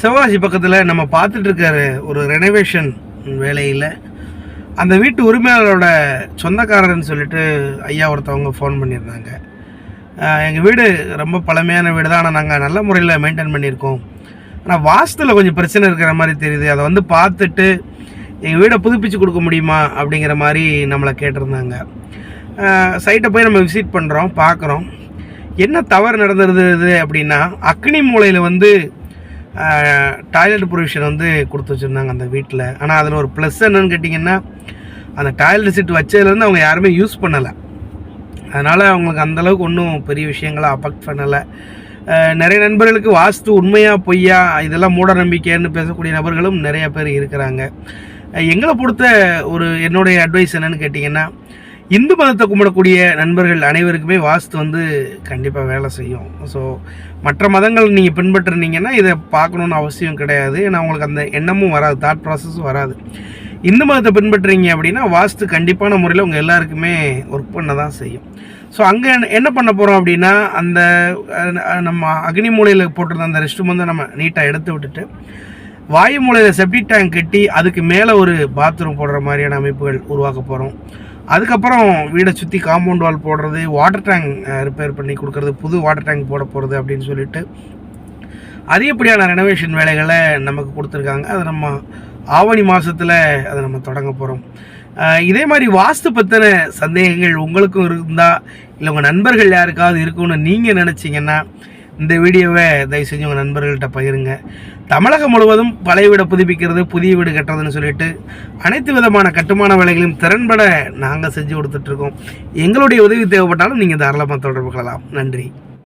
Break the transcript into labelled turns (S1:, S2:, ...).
S1: சிவகாசி பக்கத்தில் நம்ம பார்த்துட்ருக்கிற ஒரு ரெனோவேஷன் வேலையில். அந்த வீட்டு உரிமையாளரோட சொந்தக்காரர்னு சொல்லிட்டு ஐயா ஒருத்தவங்க ஃபோன் பண்ணியிருந்தாங்க. எங்கள் வீடு ரொம்ப பழமையான வீடு தான் ஆனால் நாங்கள் நல்ல முறையில் மெயின்டைன் பண்ணியிருக்கோம். ஆனால் வாஸ்துவில் கொஞ்சம் பிரச்சனை இருக்கிற மாதிரி தெரியுது. அதை வந்து பார்த்துட்டு எங்கள் வீடை புதுப்பிச்சு கொடுக்க முடியுமா அப்படிங்கிற மாதிரி நம்மளை கேட்டிருந்தாங்க. சைட்டை போய் நம்ம விசிட் பண்ணுறோம் பார்க்குறோம். என்ன தவறு நடந்துருது அப்படின்னா அக்னி மூலையில் வந்து டாய்லெட் ப்ரொவிஷன் வந்து கொடுத்து வச்சுருந்தாங்க அந்த வீட்டில் ஆனால் அதில் ஒரு ப்ளஸ் என்னன்னு கேட்டிங்கன்னா அந்த டாய்லெட் சீட் வச்சதுலேருந்து அவங்க யாருமே யூஸ் பண்ணலை. அதனால் அவங்களுக்கு அந்தளவுக்கு ஒன்றும் பெரிய விஷயங்களை அஃபெக்ட் பண்ணலை. நிறைய நண்பர்களுக்கு வாஸ்து உண்மையாக பொய்யா இதெல்லாம் மூட நம்பிக்கைன்னு பேசக்கூடிய நபர்களும் நிறைய பேர் இருக்கிறாங்க. எங்களை பொறுத்த ஒரு என்னுடைய அட்வைஸ் என்னென்னு கேட்டிங்கன்னா இந்து மதத்தை கும்பிடக்கூடிய நண்பர்கள் அனைவருக்குமே வாஸ்து வந்து கண்டிப்பாக வேலை செய்யும். ஸோ மற்ற மதங்கள் நீங்கள் பின்பற்றுனீங்கன்னா இதை பார்க்கணுன்னு அவசியம் கிடையாது. ஏன்னா அவங்களுக்கு அந்த எண்ணமும் வராது தாட் ப்ராசஸும் வராது. இந்து மதத்தை பின்பற்றுறீங்க அப்படின்னா வாஸ்து கண்டிப்பான முறையில் உங்கள் எல்லாருக்குமே ஒர்க் பண்ண தான் செய்யும். ஸோ அங்கே என்ன பண்ண போகிறோம் அப்படின்னா அந்த நம்ம அக்னி மூலையில் போட்டிருந்த அந்த ரெஸ்ட் வந்து நம்ம நீட்டாக எடுத்து விட்டுட்டு வாயு மூலையில் செப்டிக் டேங்க் கட்டி அதுக்கு மேலே ஒரு பாத்ரூம் போடுற மாதிரியான அமைப்புகள் உருவாக்க போகிறோம் அதுக்கப்புறம் வீடை சுற்றி காம்பவுண்ட் வால் போடுறது வாட்டர் டேங்க் ரிப்பேர் பண்ணி கொடுக்கறது புது வாட்டர் டேங்க் போட போகிறது அப்படின்னு சொல்லிட்டு அதிகப்படியான ரெனோவேஷன் வேலைகளை நமக்கு கொடுத்துருக்காங்க. அதை நம்ம ஆவணி மாதத்தில் அதை நம்ம தொடங்க போகிறோம் இதே மாதிரி வாஸ்து பற்றின சந்தேகங்கள் உங்களுக்கும் இருந்தால் இல்லை உங்கள் நண்பர்கள் யாருக்காவது இருக்குன்னு நீங்கள் நினச்சிங்கன்னா இந்த வீடியோவை தயவு செஞ்சு உங்கள் நண்பர்கள்ட்ட பகிருங்க. தமிழகம் முழுவதும் பழைய வீடை புதுப்பிக்கிறது புதிய வீடு கட்டுறதுன்னு சொல்லிட்டு அனைத்து விதமான கட்டுமான வேலைகளையும் திறன்பட நாங்கள் செஞ்சு கொடுத்துட்ருக்கோம் எங்களுடைய உதவி தேவைப்பட்டாலும் நீங்கள் தாராளமாக தொடர்பு கொள்ளலாம். நன்றி.